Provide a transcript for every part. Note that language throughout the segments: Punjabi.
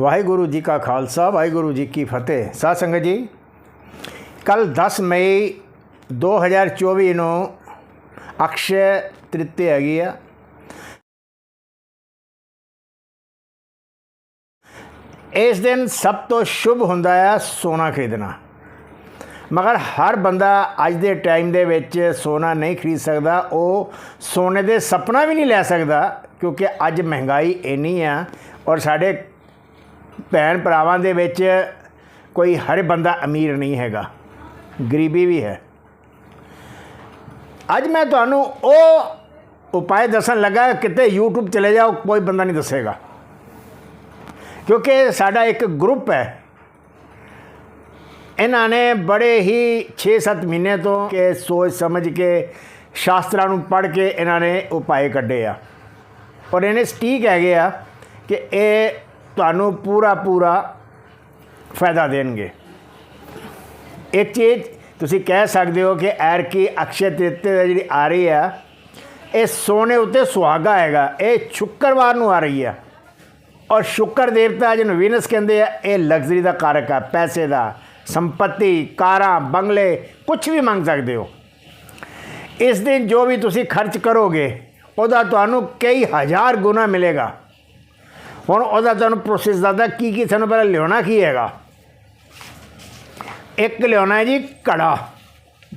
ਵਾਹਿਗੁਰੂ ਜੀ ਕਾ ਖਾਲਸਾ, ਵਾਹਿਗੁਰੂ ਜੀ ਕੀ ਫਤਿਹ। ਸਾਧ ਸੰਗਤ ਜੀ, ਕੱਲ 10 ਮਈ 2024 ਨੂੰ ਅਕਸ਼ੈ ਤ੍ਰਿਤਿਆ ਹੈਗੀ ਆ। ਇਸ ਦਿਨ ਸਭ ਤੋਂ ਸ਼ੁਭ ਹੁੰਦਾ ਹੈ ਸੋਨਾ ਖਰੀਦਣਾ। ਮਗਰ ਹਰ ਬੰਦਾ ਅੱਜ ਦੇ ਟਾਈਮ ਦੇ ਵਿੱਚ ਸੋਨਾ ਨਹੀਂ ਖਰੀਦ ਸਕਦਾ, ਉਹ ਸੋਨੇ ਦੇ ਸੁਪਨਾ ਵੀ ਨਹੀਂ ਲੈ ਸਕਦਾ, ਕਿਉਂਕਿ ਅੱਜ ਮਹਿੰਗਾਈ ਇੰਨੀ ਆ ਔਰ ਸਾਡੇ ਭੈਣ ਭਰਾਵਾਂ ਦੇ ਵਿੱਚ ਕੋਈ ਹਰ ਬੰਦਾ ਅਮੀਰ ਨਹੀਂ ਹੈਗਾ। ਗਰੀਬੀ ਵੀ ਹੈ। ਅੱਜ ਮੈਂ ਤੁਹਾਨੂੰ ਉਹ ਉਪਾਅ ਦੱਸਣ ਲੱਗਾ, ਕਿਤੇ YouTube ਚਲੇ ਜਾਓ, ਕੋਈ ਬੰਦਾ ਨਹੀਂ ਦੱਸੇਗਾ। ਕਿਉਂਕਿ ਸਾਡਾ ਇੱਕ ਗਰੁੱਪ ਹੈ। ਇਹਨਾਂ ਨੇ ਬੜੇ ਹੀ 6-7 ਮਹੀਨੇ ਤੋਂ ਕਿ ਸੋਚ ਸਮਝ ਕੇ, ਸ਼ਾਸਤਰਾਂ ਨੂੰ ਪੜ੍ਹ ਕੇ ਇਹਨਾਂ ਨੇ ਉਪਾਅ ਕੱਢੇ ਆ। ਔਰ ਇਹਨੇ ਸਟੀਕ ਹੈਗੇ ਆ ਕਿ ਇਹ ਤੁਹਾਨੂੰ ਪੂਰਾ ਪੂਰਾ ਫਾਇਦਾ ਦੇਣਗੇ। ਇੱਕ ਚੀਜ਼ ਤੁਸੀਂ ਕਹਿ ਸਕਦੇ ਹੋ ਕਿ ਐਰ ਕੀ ਅਕਸ਼ੇ ਤ੍ਰਿਤਿਆ ਜਿਹੜੀ ਆ ਰਹੀ ਆ, ਇਹ ਸੋਨੇ ਉੱਤੇ ਸੁਹਾਗਾ ਹੈਗਾ। ਇਹ ਸ਼ੁੱਕਰਵਾਰ ਨੂੰ ਆ ਰਹੀ ਆ। ਔਰ ਸ਼ੁੱਕਰ ਦੇਵਤਾ ਜਿਹਨੂੰ ਵੀਨਸ ਕਹਿੰਦੇ ਆ, ਇਹ ਲਗਜ਼ਰੀ ਦਾ ਕਾਰਕ ਆ, ਪੈਸੇ ਦਾ, ਸੰਪਤੀ, ਕਾਰਾਂ, ਬੰਗਲੇ ਕੁਝ ਵੀ ਮੰਗ ਸਕਦੇ ਹੋ। ਇਸ ਦਿਨ ਜੋ ਵੀ ਤੁਸੀਂ ਖਰਚ ਕਰੋਗੇ, ਉਹਦਾ ਤੁਹਾਨੂੰ ਕਈ ਹਜ਼ਾਰ ਗੁਣਾ ਮਿਲੇਗਾ। ਹੁਣ ਉਹਦਾ ਤੁਹਾਨੂੰ ਪ੍ਰੋਸੈਸ ਦੱਸਦਾ ਕੀ ਕੀ ਸਾਨੂੰ ਪਹਿਲਾਂ ਲਿਆਉਣਾ ਕੀ ਹੈਗਾ। ਇੱਕ ਲਿਆਉਣਾ ਹੈ ਜੀ ਕੜਾ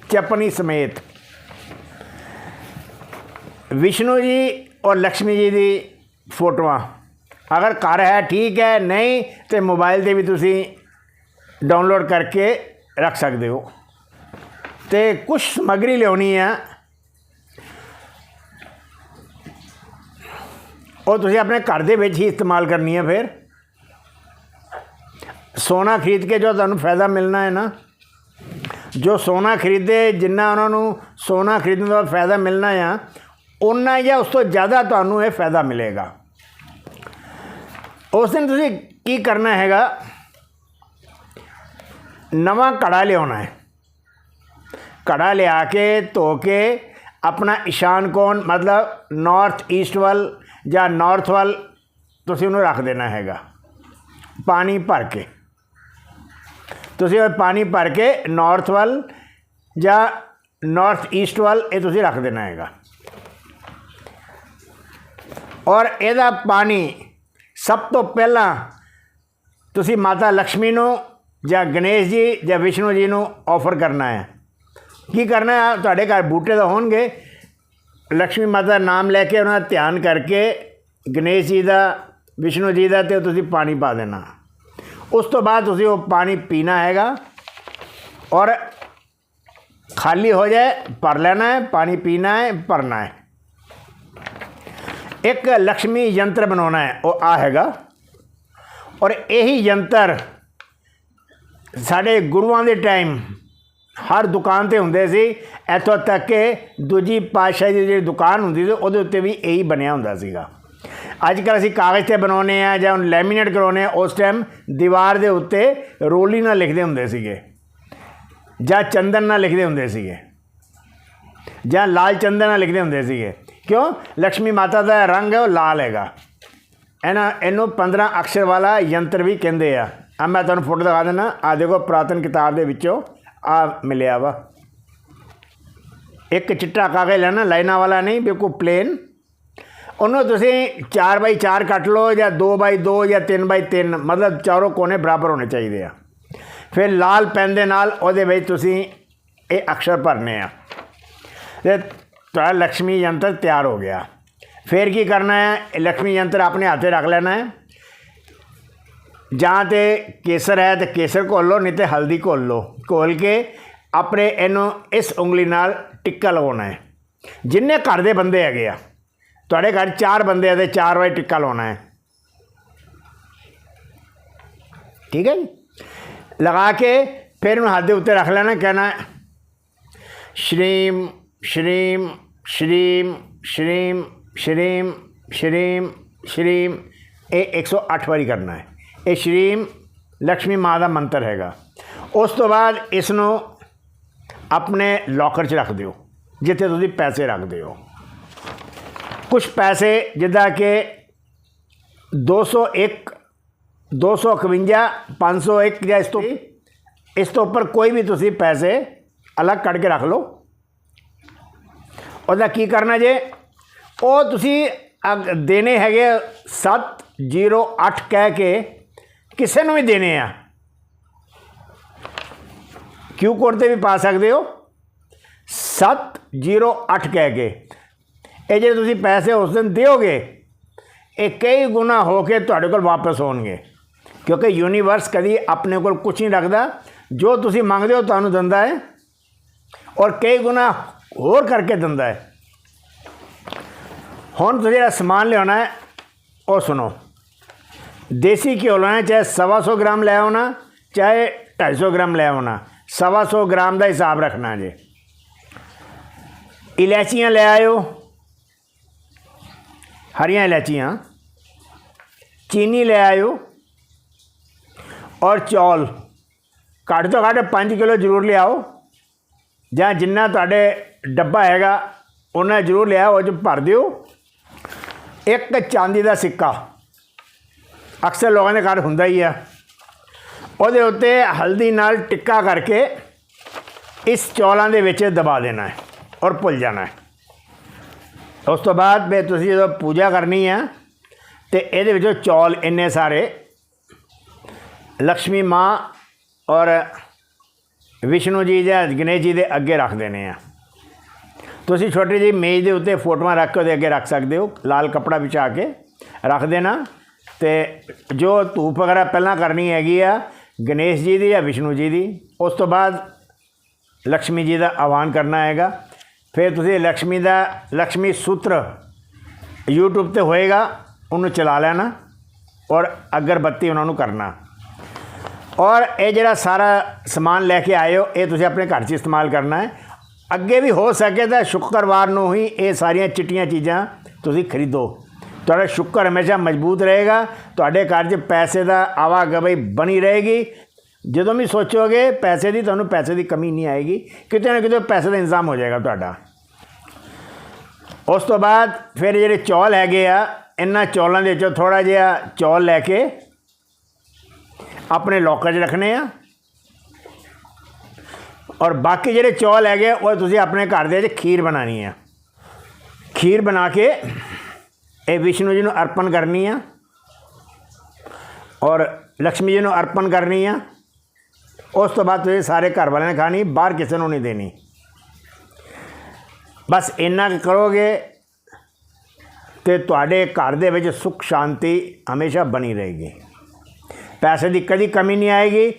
ਚਪਨੀ ਸਮੇਤ। ਵਿਸ਼ਨੂੰ ਜੀ ਔਰ ਲక్ష్ਮੀ ਜੀ ਦੀ ਫੋਟੋਆਂ। ਅਗਰ ਘਰ ਹੈ ਠੀਕ ਹੈ, ਨਹੀਂ ਤੇ ਮੋਬਾਈਲ ਤੇ ਵੀ ਤੁਸੀਂ ਡਾਊਨਲੋਡ ਕਰਕੇ ਰੱਖ ਸਕਦੇ ਹੋ। ਤੇ ਕੁਝ ਸਮੱਗਰੀ ਲਿਆਉਣੀ ਹੈ ਉਹ ਤੁਸੀਂ ਆਪਣੇ ਘਰ ਦੇ ਵਿੱਚ ਹੀ ਇਸਤੇਮਾਲ ਕਰਨੀ ਹੈ ਫਿਰ। ਸੋਨਾ ਖਰੀਦ ਕੇ ਜੋ ਤੁਹਾਨੂੰ ਫਾਇਦਾ ਮਿਲਣਾ ਹੈ ਨਾ, ਜੋ ਸੋਨਾ ਖਰੀਦੇ, ਜਿੰਨਾ ਉਹਨਾਂ ਨੂੰ ਸੋਨਾ ਖਰੀਦਣ ਦਾ ਫਾਇਦਾ ਮਿਲਣਾ ਆ ਉਨਾ ਜਾਂ ਉਸ ਤੋਂ ਜ਼ਿਆਦਾ ਤੁਹਾਨੂੰ ਇਹ ਫਾਇਦਾ ਮਿਲੇਗਾ। ਉਸ ਦਿਨ ਤੁਸੀਂ ਕੀ ਕਰਨਾ ਹੈਗਾ, ਨਵਾਂ ਕੜਾ ਲਿਆਉਣਾ ਹੈ। ਕੜਾ ਲਿਆ ਕੇ ਧੋ ਕੇ ਆਪਣਾ ਇਸ਼ਾਨ ਕੋਣ, ਮਤਲਬ ਨਾਰਥ ਈਸਟ ਵੱਲ ਜਾਂ ਨਾਰਥ ਵੱਲ ਤੁਸੀਂ ਉਹਨੂੰ ਰੱਖ ਦੇਣਾ ਹੈਗਾ। ਪਾਣੀ ਭਰ ਕੇ। ਤੁਸੀਂ ਉਹ ਪਾਣੀ ਭਰ ਕੇ ਨਾਰਥ ਵੱਲ ਜਾਂ ਨਾਰਥ ਈਸਟ ਵੱਲ ਇਹ ਤੁਸੀਂ ਰੱਖ ਦੇਣਾ ਹੈਗਾ। ਔਰ ਇਹਦਾ ਪਾਣੀ ਸਭ ਤੋਂ ਪਹਿਲਾਂ ਤੁਸੀਂ ਮਾਤਾ ਲక్ష్ਮੀ ਨੂੰ ਜਾਂ ਗਣੇਸ਼ ਜੀ ਜਾਂ ਵਿਸ਼ਨੂੰ ਜੀ ਨੂੰ ਆਫਰ ਕਰਨਾ ਹੈ। ਕੀ ਕਰਨਾ ਹੈ? ਤੁਹਾਡੇ ਘਰ ਬੂਟੇ ਤਾਂ ਹੋਣਗੇ। ਲక్ష్ਮੀ ਮਾਤਾ ਦਾ ਨਾਮ ਲੈ ਕੇ ਉਹਨਾਂ ਦਾ ਧਿਆਨ ਕਰਕੇ ਗਣੇਸ਼ ਜੀ ਦਾ, ਵਿਸ਼ਨੂੰ ਜੀ ਦਾ ਤੇ ਤੁਸੀਂ ਪਾਣੀ ਪਾ ਦੇਣਾ। ਉਸ ਤੋਂ ਬਾਅਦ ਤੁਸੀਂ ਉਹ ਪਾਣੀ ਪੀਣਾ ਹੈਗਾ ਔਰ ਖਾਲੀ ਹੋ ਜਾਏ, ਭਰ ਲੈਣਾ ਹੈ, ਪਾਣੀ ਪੀਣਾ ਹੈ, ਭਰਨਾ ਹੈ। ਇੱਕ ਲక్ష్ਮੀ ਯੰਤਰ ਬਣਾਉਣਾ ਹੈ, ਉਹ ਆ ਹੈਗਾ। ਔਰ ਇਹੀ ਯੰਤਰ ਸਾਡੇ ਗੁਰੂਆਂ ਦੇ ਟਾਈਮ ਹਰ ਦੁਕਾਨ ਤੇ ਹੁੰਦੇ ਸੀ। ਇੱਥੋਂ ਤੱਕ ਕਿ ਦੂਜੀ ਪਾਤਸ਼ਾਹੀ ਦੀ ਜਿਹੜੀ ਦੁਕਾਨ ਹੁੰਦੀ ਸੀ, ਉਹਦੇ ਉੱਤੇ ਵੀ ਇਹੀ ਬਣਿਆ ਹੁੰਦਾ ਸੀਗਾ। ਅੱਜ ਕੱਲ੍ਹ ਅਸੀਂ ਕਾਗਜ਼ ਤੇ ਬਣਾਉਨੇ ਆ ਜਾਂ ਲੈਮੀਨੇਟ ਕਰਾਉਨੇ ਆ ਉਸ ਟਾਈਮ ਦੀਵਾਰ ਦੇ ਉੱਤੇ ਰੋਲੀ ਨਾਲ ਲਿਖਦੇ ਹੁੰਦੇ ਸੀਗੇ। ਜਾਂ ਚੰਦਨ ਨਾਲ ਲਿਖਦੇ ਹੁੰਦੇ ਸੀਗੇ। ਜਾਂ ਲਾਲ ਚੰਦਨ ਨਾਲ ਲਿਖਦੇ ਹੁੰਦੇ ਸੀਗੇ। ਕਿਉਂ? ਲక్ష్ਮੀ ਮਾਤਾ ਦਾ ਰੰਗ ਹੈ ਉਹ ਲਾਲ ਹੈਗਾ। ਇਹਨਾਂ, ਇਹਨੂੰ 15 ਅਕਸ਼ਰ ਵਾਲਾ ਯੰਤਰ ਵੀ ਕਹਿੰਦੇ ਆ। ਆ ਮੈਂ ਤੁਹਾਨੂੰ ਫੋਟੋ ਦਿਖਾ ਦਿੰਦਾ। ਆ ਦੇਖੋ ਪੁਰਾਤਨ ਕਿਤਾਬ ਦੇ ਵਿੱਚੋਂ। ਆ ਮਿਲਿਆ ਵਾ। ਇੱਕ ਚਿੱਟਾ ਕਾਗਜ਼ ਲੈਣਾ, ਲਾਈਨਾਂ ਵਾਲਾ ਨਹੀਂ, ਬਿਲਕੁਲ ਪਲੇਨ ਉਹਨੂੰ ਤੁਸੀਂ 4 ਬਾਈ 4 ਕੱਟ ਲਓ ਜਾਂ 2 ਬਾਈ 2 ਜਾਂ 3 ਬਾਈ 3 ਮਤਲਬ ਚਾਰੋਂ ਕੋਨੇ ਬਰਾਬਰ ਹੋਣੇ ਚਾਹੀਦੇ ਆ। ਫਿਰ ਲਾਲ ਪੈਨ ਦੇ ਨਾਲ ਉਹਦੇ ਵਿੱਚ ਤੁਸੀਂ ਇਹ ਅਕਸ਼ਰ ਭਰਨੇ ਆ। ਤੇ ਤੁਹਾਡਾ ਲక్ష్ਮੀ ਯੰਤਰ ਤਿਆਰ ਹੋ ਗਿਆ। ਫਿਰ ਕੀ ਕਰਨਾ ਹੈ? ਲక్ష్ਮੀ ਯੰਤਰ ਆਪਣੇ ਹੱਥੇ ਰੱਖ ਲੈਣਾ ਹੈ। ਜਾਂ ਤੇ ਕੇਸਰ ਹੈ ਤੇ ਕੇਸਰ ਘੋਲ ਲਓ ਨਹੀਂ ਤੇ ਹਲਦੀ ਘੋਲ। ਲਓ ਘੋਲ ਕੇ ਆਪਣੇ ਇਹਨੂੰ ਇਸ ਉਂਗਲੀ ਨਾਲ ਟਿੱਕਾ ਲਗਾਉਣਾ ਹੈ। ਜਿੰਨੇ ਘਰ ਦੇ ਬੰਦੇ ਹੈਗੇ ਆ, ਤੁਹਾਡੇ ਘਰ ਚਾਰ ਬੰਦੇ ਆ ਤੇ ਚਾਰ ਵਾਰ ਟਿੱਕਾ ਲਾਉਣਾ ਹੈ। ਠੀਕ ਹੈ ਜੀ? ਲਗਾ ਕੇ ਫਿਰ ਉਹਨੂੰ ਹੱਥ ਦੇ ਉੱਤੇ ਰੱਖ ਲੈਣਾ, ਕਹਿਣਾ, ਸ਼੍ਰੀਮ ਸ਼੍ਰੀਮ ਸ਼੍ਰੀਮ ਸ਼੍ਰੀਮ ਸ਼੍ਰੀਮ ਸ਼੍ਰੀਮ ਸ਼੍ਰੀਮ, ਇਹ 108 ਵਾਰੀ ਕਰਨਾ ਹੈ। ਇਹ ਸ਼੍ਰੀਮ ਲక్ష్ਮੀ ਮਾਂ ਦਾ ਮੰਤਰ ਹੈਗਾ। ਉਸ ਤੋਂ ਬਾਅਦ ਇਸ ਨੂੰ ਆਪਣੇ ਲੋਕਰ 'ਚ ਰੱਖ ਦਿਓ, ਜਿੱਥੇ ਤੁਸੀਂ ਪੈਸੇ ਰੱਖਦੇ ਹੋ। ਕੁਝ ਪੈਸੇ ਜਿੱਦਾਂ ਕਿ 201 251 501 ਜਾਂ ਇਸ ਤੋਂ ਇਸ ਤੋਂ ਉੱਪਰ ਕੋਈ ਵੀ ਤੁਸੀਂ ਪੈਸੇ ਅਲੱਗ ਕੱਢ ਕੇ ਰੱਖ ਲਓ। ਉਹਦਾ ਕੀ ਕਰਨਾ ਜੇ? ਉਹ ਤੁਸੀਂ ਦੇਣੇ ਹੈਗੇ 708 ਕਹਿ ਕੇ ਕਿਸੇ ਨੂੰ ਵੀ ਦੇਣੇ ਆ। ਕਿਊ ਕੋਡ ਤੇ ਵੀ ਪਾ ਸਕਦੇ ਹੋ। 708 ਕਹਿ ਕੇ। ਇਹ ਜਿਹੜੇ ਤੁਸੀਂ ਪੈਸੇ ਉਸ ਦਿਨ ਦਿਓਗੇ, ਇਹ ਕਈ ਗੁਣਾ ਹੋ ਕੇ ਤੁਹਾਡੇ ਕੋਲ ਵਾਪਸ ਹੋਣਗੇ। ਕਿਉਂਕਿ ਯੂਨੀਵਰਸ ਕਦੀ ਆਪਣੇ ਕੋਲ ਕੁਝ ਨਹੀਂ ਰੱਖਦਾ। ਜੋ ਤੁਸੀਂ ਮੰਗਦੇ ਹੋ ਤੁਹਾਨੂੰ ਦਿੰਦਾ ਹੈ ਔਰ ਕਈ ਗੁਣਾ ਹੋਰ ਕਰਕੇ ਦਿੰਦਾ ਹੈ। ਹੁਣ ਤੁਸੀਂ ਜਿਹੜਾ ਸਮਾਨ ਲਿਆਉਣਾ ਹੈ, ਉਹ ਸੁਣੋ। ਦੇਸੀ ਘਿਓ ਲੈਣਾ ਚਾਹੇ ਸਵਾ ਸੌ ਗ੍ਰਾਮ ਲੈ ਆਉਣਾ ਚਾਹੇ 250 ਗ੍ਰਾਮ ਲੈ ਆਉਣਾ ਸਵਾ ਸੌ ਗ੍ਰਾਮ ਦਾ ਹਿਸਾਬ ਰੱਖਣਾ ਜੇ ਇਲਾਚੀਆਂ ਲੈ ਆਇਓ ਹਰੀਆਂ ਇਲਾਚੀਆਂ ਚੀਨੀ ਲੈ ਆਇਓ ਔਰ ਚੌਲ ਘੱਟ ਤੋਂ ਘੱਟ 5 ਕਿਲੋ ਜ਼ਰੂਰ ਲਿਆਓ ਜਾਂ ਜਿੰਨਾ ਤੁਹਾਡੇ ਡੱਬਾ ਹੈਗਾ ਉਹਨਾਂ ਜ਼ਰੂਰ ਲਿਆਓ ਉਹ 'ਚ ਭਰ ਦਿਓ ਇੱਕ ਚਾਂਦੀ ਦਾ ਸਿੱਕਾ ਅਕਸਰ ਲੋਕਾਂ ਦੇ ਘਰ ਹੁੰਦਾ ਹੀ ਆ। ਉਹਦੇ ਉੱਤੇ ਹਲਦੀ ਨਾਲ ਟਿੱਕਾ ਕਰਕੇ ਇਸ ਚੌਲਾਂ ਦੇ ਵਿੱਚ ਦਬਾ ਦੇਣਾ ਹੈ ਔਰ ਭੁੱਲ ਜਾਣਾ ਹੈ। ਉਸ ਤੋਂ ਬਾਅਦ ਫਿਰ ਤੁਸੀਂ ਜਦੋਂ ਪੂਜਾ ਕਰਨੀ ਹੈ ਤੇ ਇਹਦੇ ਵਿੱਚੋਂ ਚੌਲ ਇੰਨੇ ਸਾਰੇ ਲక్ష్ਮੀ ਮਾਂ ਔਰ ਵਿਸ਼ਨੂੰ ਜੀ ਜਾਂ ਗਣੇਸ਼ ਜੀ ਦੇ ਅੱਗੇ ਰੱਖ ਦੇਣੇ ਆ। ਤੁਸੀਂ ਛੋਟੀ ਜਿਹੀ ਮੇਜ਼ ਦੇ ਉੱਤੇ ਫੋਟੋਆਂ ਰੱਖ ਕੇ ਉਹਦੇ ਅੱਗੇ ਰੱਖ ਸਕਦੇ ਹੋ, ਲਾਲ ਕਪੜਾ ਵਿਛਾ ਕੇ ਰੱਖ ਦੇਣਾ। ਤੇ ਜੋ ਧੂਪ ਵਗੈਰਾ ਪਹਿਲਾਂ ਕਰਨੀ ਹੈਗੀ ਆ, ਗਣੇਸ਼ ਜੀ ਦੀ ਜਾਂ ਵਿਸ਼ਨੂੰ ਜੀ ਦੀ, ਉਸ ਤੋਂ ਬਾਅਦ ਲక్ష్ਮੀ ਜੀ ਦਾ ਆਹਵਾਨ ਕਰਨਾ ਹੈਗਾ। ਫਿਰ ਤੁਸੀਂ ਲక్ష్ਮੀ ਦਾ ਲక్ష్ਮੀ ਸੂਤਰ YouTube ਤੇ ਹੋਏਗਾ, ਉਹਨੂੰ ਚਲਾ ਲੈਣਾ ਔਰ ਅਗਰਬੱਤੀ ਉਹਨਾਂ ਨੂੰ ਕਰਨਾ। ਔਰ ਇਹ ਜਿਹੜਾ ਸਾਰਾ ਸਮਾਨ ਲੈ ਕੇ ਆਏ ਹੋ, ਇਹ ਤੁਸੀਂ ਆਪਣੇ ਘਰ 'ਚ ਇਸਤੇਮਾਲ ਕਰਨਾ ਹੈ। ਅੱਗੇ ਵੀ ਹੋ ਸਕੇ ਤਾਂ ਸ਼ੁੱਕਰਵਾਰ ਨੂੰ ਹੀ ਇਹ ਸਾਰੀਆਂ ਚਿੱਟੀਆਂ ਚੀਜ਼ਾਂ ਤੁਸੀਂ ਖਰੀਦੋ। ਤੁਹਾਡਾ ਸ਼ੁੱਕਰ ਹਮੇਸ਼ਾ ਮਜ਼ਬੂਤ ਰਹੇਗਾ, ਤੁਹਾਡੇ ਘਰ 'ਚ ਪੈਸੇ ਦਾ ਆਵਾਗਵਈ ਬਣੀ ਰਹੇਗੀ। ਜਦੋਂ ਵੀ ਸੋਚੋਗੇ ਪੈਸੇ ਦੀ, ਤੁਹਾਨੂੰ ਪੈਸੇ ਦੀ ਕਮੀ ਨਹੀਂ ਆਏਗੀ। ਕਿਤੇ ਨਾ ਕਿਤੇ ਪੈਸੇ ਦਾ ਇੰਤਜ਼ਾਮ ਹੋ ਜਾਏਗਾ ਤੁਹਾਡਾ। ਉਸ ਤੋਂ ਬਾਅਦ ਫਿਰ ਜਿਹੜੇ ਚੌਲ ਹੈਗੇ ਆ, ਇਹਨਾਂ ਚੌਲਾਂ ਦੇ ਵਿੱਚੋਂ ਥੋੜਾ ਜਿਹਾ ਚੌਲ ਲੈ ਕੇ ਆਪਣੇ ਲੋਕਰ 'ਚ ਰੱਖਣੇ ਆ। ਔਰ ਬਾਕੀ ਜਿਹੜੇ ਚੌਲ ਹੈਗੇ ਉਹ ਤੁਸੀਂ ਆਪਣੇ ਘਰ ਦੇ ਵਿੱਚ ਖੀਰ ਬਣਾਣੀ ਆ। ਖੀਰ ਬਣਾ ਕੇ ਇਹ ਵਿਸ਼ਨੂੰ ਜੀ ਨੂੰ ਅਰਪਣ ਕਰਨੀ ਆ ਔਰ ਲక్ష్ਮੀ ਜੀ ਨੂੰ ਅਰਪਣ ਕਰਨੀ ਆ। ਉਸ ਤੋਂ ਬਾਅਦ ਤੁਸੀਂ ਸਾਰੇ ਘਰ ਵਾਲਿਆਂ ਨੇ ਖਾਣੀ, ਬਾਹਰ ਕਿਸੇ ਨੂੰ ਨਹੀਂ ਦੇਣੀ। ਬਸ ਇੰਨਾ ਕੁ ਕਰੋਗੇ ਤੇ ਤੁਹਾਡੇ ਘਰ ਦੇ ਵਿੱਚ ਸੁੱਖ ਸ਼ਾਂਤੀ ਹਮੇਸ਼ਾ ਬਣੀ ਰਹੇਗੀ। ਪੈਸੇ ਦੀ ਕਦੀ ਕਮੀ ਨਹੀਂ ਆਏਗੀ।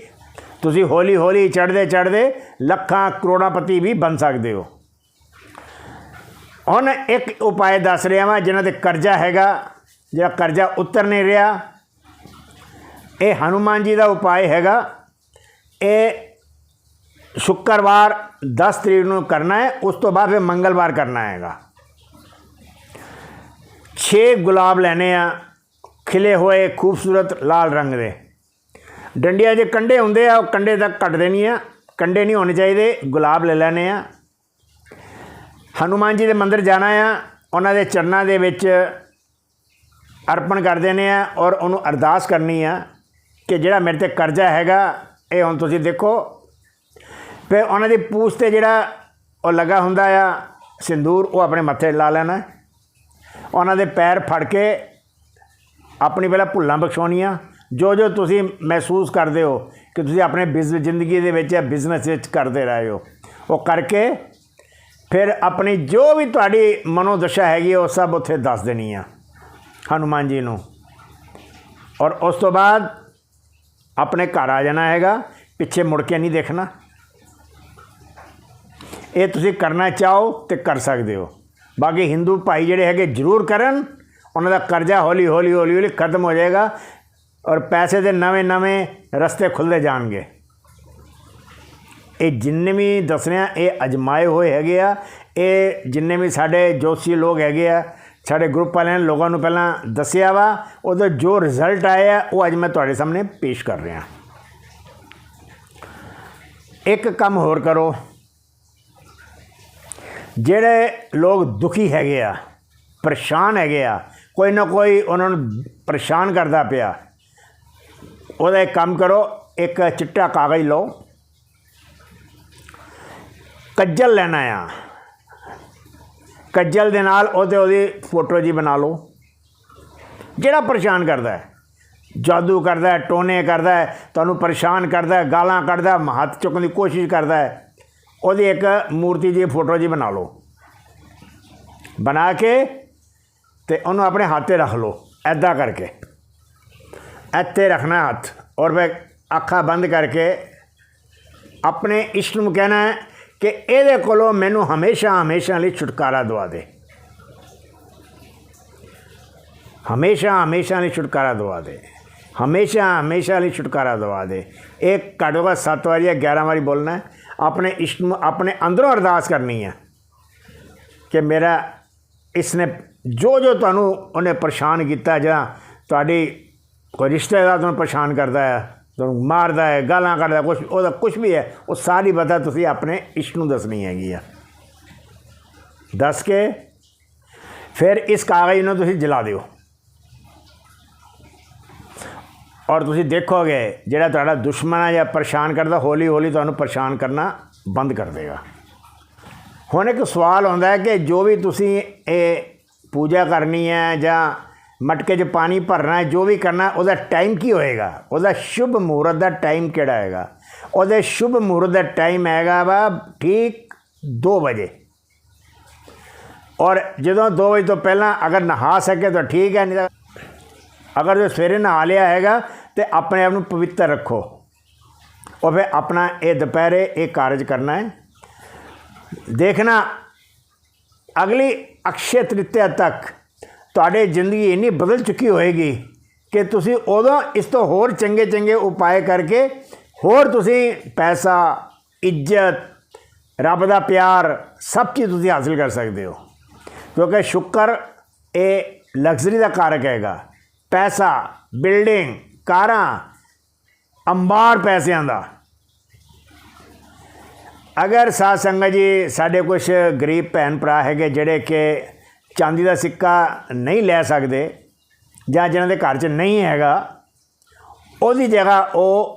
ਤੁਸੀਂ ਹੌਲੀ ਹੌਲੀ ਚੜ੍ਹਦੇ ਚੜ੍ਹਦੇ ਲੱਖਾਂ ਕਰੋੜਾਪਤੀ ਵੀ ਬਣ ਸਕਦੇ ਹੋ। ਹੁਣ ਇੱਕ ਉਪਾਅ ਦੱਸ ਰਿਹਾ ਵਾਂ, ਜਿਨ੍ਹਾਂ ਤੇ ਕਰਜ਼ਾ ਹੈਗਾ, ਜਿਹੜਾ ਕਰਜ਼ਾ ਉਤਰ ਨਹੀਂ ਰਿਹਾ। ਇਹ ਹਨੂਮਾਨ ਜੀ ਦਾ ਉਪਾਅ ਹੈਗਾ। ਇਹ ਸ਼ੁੱਕਰਵਾਰ 10 ਤਰੀਕ ਨੂੰ ਕਰਨਾ ਹੈ, ਉਸ ਤੋਂ ਬਾਅਦ ਫਿਰ ਮੰਗਲਵਾਰ ਕਰਨਾ ਹੈਗਾ। 6 ਗੁਲਾਬ ਲੈਣੇ ਆ, ਖਿਲੇ ਹੋਏ, ਖੂਬਸੂਰਤ, ਲਾਲ ਰੰਗ ਦੇ। ਡੰਡੀਆਂ ਦੇ ਕੰਡੇ ਹੁੰਦੇ ਆ, ਉਹ ਕੰਡੇ ਤੱਕ ਕੱਟ ਦੇਣੀ ਆ। ਕੰਡੇ ਨਹੀਂ ਹੋਣੇ ਚਾਹੀਦੇ, ਗੁਲਾਬ ਲੈ ਲੈਣੇ ਆ। ਹਨੂਮਾਨ ਜੀ ਦੇ ਮੰਦਿਰ ਜਾਣਾ ਆ, ਉਹਨਾਂ ਦੇ ਚਰਨਾਂ ਦੇ ਵਿੱਚ ਅਰਪਣ ਕਰ ਦੇਣੇ ਆ ਔਰ ਉਹਨੂੰ ਅਰਦਾਸ ਕਰਨੀ ਆ ਕਿ ਜਿਹੜਾ ਮੇਰੇ ਤੇ ਕਰਜ਼ਾ ਹੈਗਾ, ਇਹ ਹੁਣ ਤੁਸੀਂ ਦੇਖੋ। ਫਿਰ ਉਹਨਾਂ ਦੀ ਪੂਛ ਤੇ ਜਿਹੜਾ ਉਹ ਲੱਗਾ ਹੁੰਦਾ ਆ, ਸਿੰਦੂਰ, ਉਹ ਆਪਣੇ ਮੱਥੇ ਲਾ ਲੈਣਾ। ਉਹਨਾਂ ਦੇ ਪੈਰ ਫੜ ਕੇ ਆਪਣੀ ਪਹਿਲਾਂ ਭੁੱਲਾਂ ਬਖਸ਼ਾਉਣੀਆਂ। ਜੋ ਜੋ ਤੁਸੀਂ ਮਹਿਸੂਸ ਕਰਦੇ ਹੋ ਕਿ ਤੁਸੀਂ ਆਪਣੇ ਬਿਜ਼ਨਸ ਜ਼ਿੰਦਗੀ ਦੇ ਵਿੱਚ ਜਾਂ ਬਿਜ਼ਨਸ ਵਿੱਚ ਕਰਦੇ ਰਹੇ ਹੋ, ਉਹ ਕਰਕੇ ਫਿਰ ਆਪਣੀ ਜੋ ਵੀ ਤੁਹਾਡੀ ਮਨੋਦਸ਼ਾ ਹੈਗੀ ਉਹ ਸਭ ਉੱਥੇ ਦੱਸ ਦੇਣੀ ਆ ਹਨੂਮਾਨ ਜੀ ਨੂੰ। ਔਰ ਉਸ ਤੋਂ ਬਾਅਦ ਆਪਣੇ ਘਰ ਆ ਜਾਣਾ ਹੈਗਾ, ਪਿੱਛੇ ਮੁੜ ਕੇ ਨਹੀਂ ਦੇਖਣਾ। ਇਹ ਤੁਸੀਂ ਕਰਨਾ ਚਾਹੋ ਤੇ ਕਰ ਸਕਦੇ ਹੋ। ਬਾਕੀ ਹਿੰਦੂ ਭਾਈ ਜਿਹੜੇ ਹੈਗੇ ਜ਼ਰੂਰ ਕਰਨ, ਉਹਨਾਂ ਦਾ ਕਰਜ਼ਾ ਹੌਲੀ ਹੌਲੀ ਹੌਲੀ ਹੌਲੀ ਖਤਮ ਹੋ ਜਾਏਗਾ ਔਰ ਪੈਸੇ ਦੇ ਨਵੇਂ ਨਵੇਂ ਰਸਤੇ ਖੁੱਲਦੇ ਜਾਣਗੇ। ਇਹ ਜਿੰਨੇ ਵੀ ਦੱਸਣਿਆ ਇਹ ਅਜਮਾਏ ਹੋਏ ਹੈਗੇ ਆ। ਇਹ ਜਿੰਨੇ ਵੀ ਸਾਡੇ ਜੋਸ਼ੀ ਲੋਕ ਹੈਗੇ ਆ, ਸਾਡੇ ਗਰੁੱਪ ਵਾਲਿਆਂ ਨੇ ਲੋਕਾਂ ਨੂੰ ਪਹਿਲਾਂ ਦੱਸਿਆ ਵਾ ਉਹਦਾ ਜੋ ਰਿਜ਼ਲਟ ਆਇਆ ਉਹ ਅੱਜ ਮੈਂ ਤੁਹਾਡੇ ਸਾਹਮਣੇ ਪੇਸ਼ ਕਰ ਰਿਹਾ। ਇੱਕ ਕੰਮ ਹੋਰ ਕਰੋ। ਜਿਹੜੇ ਲੋਕ ਦੁਖੀ ਹੈਗੇ ਆ, ਪਰੇਸ਼ਾਨ ਹੈਗੇ ਆ, ਕੋਈ ਨਾ ਕੋਈ ਉਹਨਾਂ ਨੂੰ ਪਰੇਸ਼ਾਨ ਕਰਦਾ ਪਿਆ। ਉਹਦਾ ਇੱਕ ਕੰਮ ਕਰੋ, ਇੱਕ ਚਿੱਟਾ ਕਾਗਜ਼ ਲਓ। ਕੱਜਲ ਲੈਣਾ ਆ। ਕੱਜਲ ਦੇ ਨਾਲ ਉਹਦੇ ਉਹਦੀ ਫੋਟੋ ਜੀ ਬਣਾ ਲਓ। ਜਿਹੜਾ ਪਰੇਸ਼ਾਨ ਕਰਦਾ ਹੈ। ਜਾਦੂ ਕਰਦਾ ਹੈ ਟੋਨੇ ਕਰਦਾ ਹੈ ਤੁਹਾਨੂੰ ਪਰੇਸ਼ਾਨ ਕਰਦਾ ਹੈ ਗਾਲਾਂ ਕੱਢਦਾ ਹੈ, ਹੱਥ ਚੁੱਕਣ ਦੀ ਕੋਸ਼ਿਸ਼ ਕਰਦਾ ਹੈ ਉਹਦੀ ਇੱਕ ਮੂਰਤੀ ਜੀ ਫੋਟੋ ਜੀ ਬਣਾ ਲਓ। ਬਣਾ ਕੇ ਤੇ ਉਹਨੂੰ ਆਪਣੇ ਹੱਥ ਤੇ ਰੱਖ ਲਓ ਐਦਾਂ ਕਰਕੇ। ਇੱਥੇ ਰੱਖਣਾ ਹੱਥ। ਔਰ ਮੈਂ ਅੱਖਾਂ ਬੰਦ ਕਰਕੇ ਆਪਣੇ ਇਸ਼ਟ ਨੂੰ ਕਹਿਣਾ ਹੈ ਕਿ ਇਹਦੇ ਕੋਲੋਂ ਮੈਨੂੰ ਹਮੇਸ਼ਾ ਹਮੇਸ਼ਾ ਲਈ ਛੁਟਕਾਰਾ ਦਵਾ ਦੇ। ਹਮੇਸ਼ਾ ਹਮੇਸ਼ਾ ਲਈ ਛੁਟਕਾਰਾ ਦਵਾ ਦੇ। ਹਮੇਸ਼ਾ ਹਮੇਸ਼ਾ ਲਈ ਛੁਟਕਾਰਾ ਦਵਾ ਦੇ। ਇਹ ਘੱਟੋ ਘੱਟ 7 ਵਾਰੀ ਜਾਂ 11 ਵਾਰੀ ਬੋਲਣਾ ਹੈ। ਆਪਣੇ ਇਸ਼ਟ ਨੂੰ ਆਪਣੇ ਅੰਦਰੋਂ ਅਰਦਾਸ ਕਰਨੀ ਹੈ ਕਿ ਮੇਰਾ ਇਸਨੇ ਜੋ ਜੋ ਤੁਹਾਨੂੰ ਉਹਨੇ ਪਰੇਸ਼ਾਨ ਕੀਤਾ ਜਾਂ ਤੁਹਾਡੀ ਕੋਈ ਰਿਸ਼ਤੇਦਾਰ ਤੁਹਾਨੂੰ ਪਰੇਸ਼ਾਨ ਕਰਦਾ ਹੈ ਤੁਹਾਨੂੰ ਮਾਰਦਾ ਹੈ, ਗਾਲਾਂ ਕੱਢਦਾ ਕੁਛ, ਉਹਦਾ ਕੁਝ ਵੀ ਹੈ, ਉਹ ਸਾਰੀ ਪਤਾ ਤੁਸੀਂ ਆਪਣੇ ਇਸ਼ਟ ਨੂੰ ਦੱਸਣੀ ਹੈਗੀ ਆ। ਦੱਸ ਕੇ ਫਿਰ ਇਸ ਕਾਗਜ਼ ਨੂੰ ਤੁਸੀਂ ਜਲਾ ਦਿਓ। ਔਰ ਤੁਸੀਂ ਦੇਖੋਗੇ, ਜਿਹੜਾ ਤੁਹਾਡਾ ਦੁਸ਼ਮਣ ਹੈ ਜਾਂ ਪਰੇਸ਼ਾਨ ਕਰਦਾ ਹੌਲੀ ਹੌਲੀ ਤੁਹਾਨੂੰ ਪਰੇਸ਼ਾਨ ਕਰਨਾ ਬੰਦ ਕਰ ਦੇਗਾ। ਹੁਣ ਇੱਕ ਸਵਾਲ ਹੁੰਦਾ ਹੈ ਕਿ ਜੋ ਵੀ ਤੁਸੀਂ ਇਹ ਪੂਜਾ ਕਰਨੀ ਹੈ ਜਾਂ ਮਟਕੇ 'ਚ ਪਾਣੀ ਭਰਨਾ ਹੈ, ਜੋ ਵੀ ਕਰਨਾ ਉਹਦਾ ਟਾਈਮ ਕੀ ਹੋਏਗਾ? ਉਹਦਾ ਸ਼ੁਭ ਮਹੂਰਤ ਦਾ ਟਾਈਮ ਕਿਹੜਾ ਹੈਗਾ? ਉਹਦੇ ਸ਼ੁਭ ਮਹੂਰਤ ਦਾ ਟਾਈਮ ਹੈਗਾ ਵਾ ਠੀਕ 2 ਵਜੇ। ਔਰ ਜਦੋਂ 2 ਵਜੇ ਤੋਂ ਪਹਿਲਾਂ ਅਗਰ ਨਹਾ ਸਕੇ ਤਾਂ ਠੀਕ ਹੈ, ਨਹੀਂ ਤਾਂ ਅਗਰ ਜੋ ਸਵੇਰੇ ਨਹਾ ਲਿਆ ਹੈਗਾ ਤੇ ਆਪਣੇ ਆਪ ਨੂੰ ਪਵਿੱਤਰ ਰੱਖੋ। ਔਰ ਫਿਰ ਆਪਣਾ ਇਹ ਦੁਪਹਿਰੇ ਇਹ ਕਾਰਜ ਕਰਨਾ ਹੈ। ਦੇਖਣਾ ਅਗਲੀ ਅਕਸ਼ੇ ਤ੍ਰਿਤਿਆ ਤੱਕ ਤੁਹਾਡੀ ਜ਼ਿੰਦਗੀ ਇੰਨੀ ਬਦਲ ਚੁੱਕੀ ਹੋਏਗੀ ਕਿ ਤੁਸੀਂ ਉਦੋਂ ਇਸ ਤੋਂ ਹੋਰ ਚੰਗੇ ਚੰਗੇ ਉਪਾਅ ਕਰਕੇ ਹੋਰ ਤੁਸੀਂ ਪੈਸਾ, ਇੱਜ਼ਤ, ਰੱਬ ਦਾ ਪਿਆਰ, ਸਭ ਚੀਜ਼ ਤੁਸੀਂ ਹਾਸਲ ਕਰ ਸਕਦੇ ਹੋ। ਕਿਉਂਕਿ ਸ਼ੁਕਰ ਇਹ ਲਗਜ਼ਰੀ ਦਾ ਕਾਰਕ ਹੈਗਾ। ਪੈਸਾ, ਬਿਲਡਿੰਗ, ਕਾਰਾਂ, ਅੰਬਾਰ ਪੈਸਿਆਂ ਦਾ। ਅਗਰ ਸਾਧ ਸੰਗਤ ਜੀ, ਸਾਡੇ ਕੁਝ ਗਰੀਬ ਭੈਣ ਭਰਾ ਹੈਗੇ ਜਿਹੜੇ ਕਿ ਚਾਂਦੀ ਦਾ ਸਿੱਕਾ ਨਹੀਂ ਲੈ ਸਕਦੇ ਜਾਂ ਜਿਹਨਾਂ ਦੇ ਘਰ 'ਚ ਨਹੀਂ ਹੈਗਾ, ਉਹਦੀ ਜਗ੍ਹਾ ਉਹ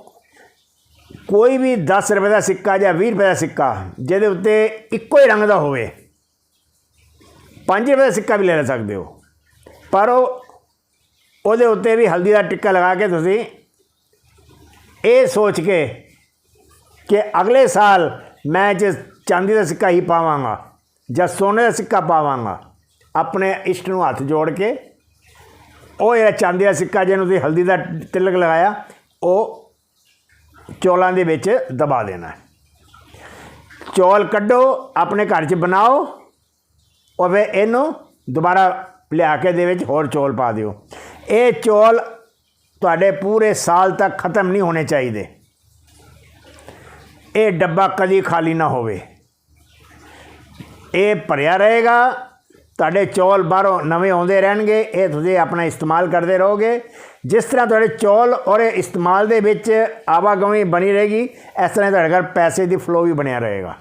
ਕੋਈ ਵੀ 10 ਰੁਪਏ ਦਾ ਸਿੱਕਾ ਜਾਂ 20 ਰੁਪਏ ਦਾ ਸਿੱਕਾ, ਜਿਹਦੇ ਉੱਤੇ ਇੱਕੋ ਹੀ ਰੰਗ ਦਾ ਹੋਵੇ 5 ਰੁਪਏ ਦਾ ਸਿੱਕਾ ਵੀ ਲੈ ਸਕਦੇ ਹੋ। ਪਰ ਉਹ, ਉਹਦੇ ਉੱਤੇ ਵੀ ਹਲਦੀ ਦਾ ਟਿੱਕਾ ਲਗਾ ਕੇ ਤੁਸੀਂ ਇਹ ਸੋਚ ਕੇ ਕਿ ਅਗਲੇ ਸਾਲ ਮੈਂ ਜੇ ਚਾਂਦੀ ਦਾ ਸਿੱਕਾ ਹੀ ਪਾਵਾਂਗਾ ਜਾਂ ਸੋਨੇ ਦਾ ਸਿੱਕਾ ਪਾਵਾਂਗਾ ਆਪਣੇ ਇਸ਼ਟ ਨੂੰ ਹੱਥ ਜੋੜ ਕੇ, ਉਹ ਜਿਹੜਾ ਚਾਂਦੀ ਦਾ ਸਿੱਕਾ ਜਿਹਨੂੰ ਤੁਸੀਂ ਹਲਦੀ ਦਾ ਤਿਲਕ ਲਗਾਇਆ, ਉਹ ਚੌਲਾਂ ਦੇ ਵਿੱਚ ਦਬਾ ਦੇਣਾ ਚੌਲ ਕੱਢੋ, ਆਪਣੇ ਘਰ 'ਚ ਬਣਾਓ, ਉਹ ਫਿਰ ਇਹਨੂੰ ਦੁਬਾਰਾ ਲਿਆ ਕੇ ਦੇ ਵਿੱਚ ਹੋਰ ਚੌਲ ਪਾ ਦਿਓ। ਇਹ ਚੌਲ ਤੁਹਾਡੇ ਪੂਰੇ ਸਾਲ ਤੱਕ ਖਤਮ ਨਹੀਂ ਹੋਣੇ ਚਾਹੀਦੇ। ਇਹ ਡੱਬਾ ਕਦੀ ਖਾਲੀ ਨਾ ਹੋਵੇ। ਇਹ ਭਰਿਆ ਰਹੇਗਾ ਤੁਹਾਡੇ ਚੌਲ ਬਾਹਰੋਂ ਨਵੇਂ ਆਉਂਦੇ ਰਹਿਣਗੇ, ਇਹ ਤੁਸੀਂ ਆਪਣਾ ਇਸਤੇਮਾਲ ਕਰਦੇ ਰਹੋਗੇ। ਜਿਸ ਤਰ੍ਹਾਂ ਤੁਹਾਡੇ ਚੌਲ ਔਰ ਇਸਤੇਮਾਲ ਦੇ ਵਿੱਚ ਆਵਾਗਮੀ ਬਣੀ ਰਹੇਗੀ, ਇਸ ਤਰ੍ਹਾਂ ਤੁਹਾਡੇ ਘਰ ਪੈਸੇ ਦੀ ਫਲੋ ਵੀ ਬਣਿਆ ਰਹੇਗਾ।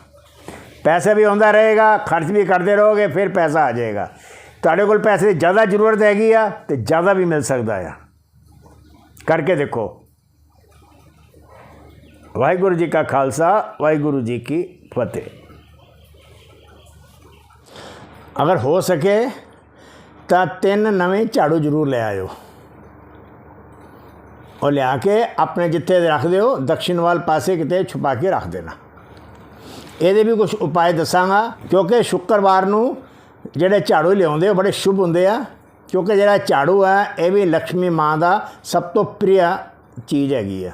ਪੈਸੇ ਵੀ ਆਉਂਦਾ ਰਹੇਗਾ, ਖਰਚ ਵੀ ਕਰਦੇ ਰਹੋਗੇ, ਫਿਰ ਪੈਸਾ ਆ ਜਾਏਗਾ। ਤੁਹਾਡੇ ਕੋਲ ਪੈਸੇ ਦੀ ਜ਼ਿਆਦਾ ਜ਼ਰੂਰਤ ਹੈਗੀ ਆ ਤੇ ਜ਼ਿਆਦਾ ਵੀ ਮਿਲ ਸਕਦਾ ਆ। ਕਰਕੇ ਦੇਖੋ। ਵਾਹਿਗੁਰੂ ਜੀ ਕਾ ਖਾਲਸਾ, ਵਾਹਿਗੁਰੂ ਜੀ ਕੀ ਫਤਿਹ। ਅਗਰ ਹੋ ਸਕੇ ਤਾਂ ਤਿੰਨ ਨਵੇਂ ਝਾੜੂ ਜ਼ਰੂਰ ਲੈ ਆਇਓ। ਉਹ ਲਿਆ ਕੇ ਆਪਣੇ ਜਿੱਥੇ ਰੱਖ ਦਿਓ ਦਕਸ਼ਿਣ ਵਾਲ ਪਾਸੇ ਕਿਤੇ ਛੁਪਾ ਕੇ ਰੱਖ ਦੇਣਾ। ਇਹਦੇ ਵੀ ਕੁਝ ਉਪਾਅ ਦੱਸਾਂਗਾ, ਕਿਉਂਕਿ ਸ਼ੁੱਕਰਵਾਰ ਨੂੰ ਜਿਹੜੇ ਝਾੜੂ ਲਿਆਉਂਦੇ ਉਹ ਬੜੇ ਸ਼ੁਭ ਹੁੰਦੇ ਆ। ਕਿਉਂਕਿ ਜਿਹੜਾ ਝਾੜੂ ਆ, ਇਹ ਵੀ ਲక్ష్ਮੀ ਮਾਂ ਦਾ ਸਭ ਤੋਂ ਪ੍ਰਿਆ ਚੀਜ਼ ਹੈਗੀ ਆ।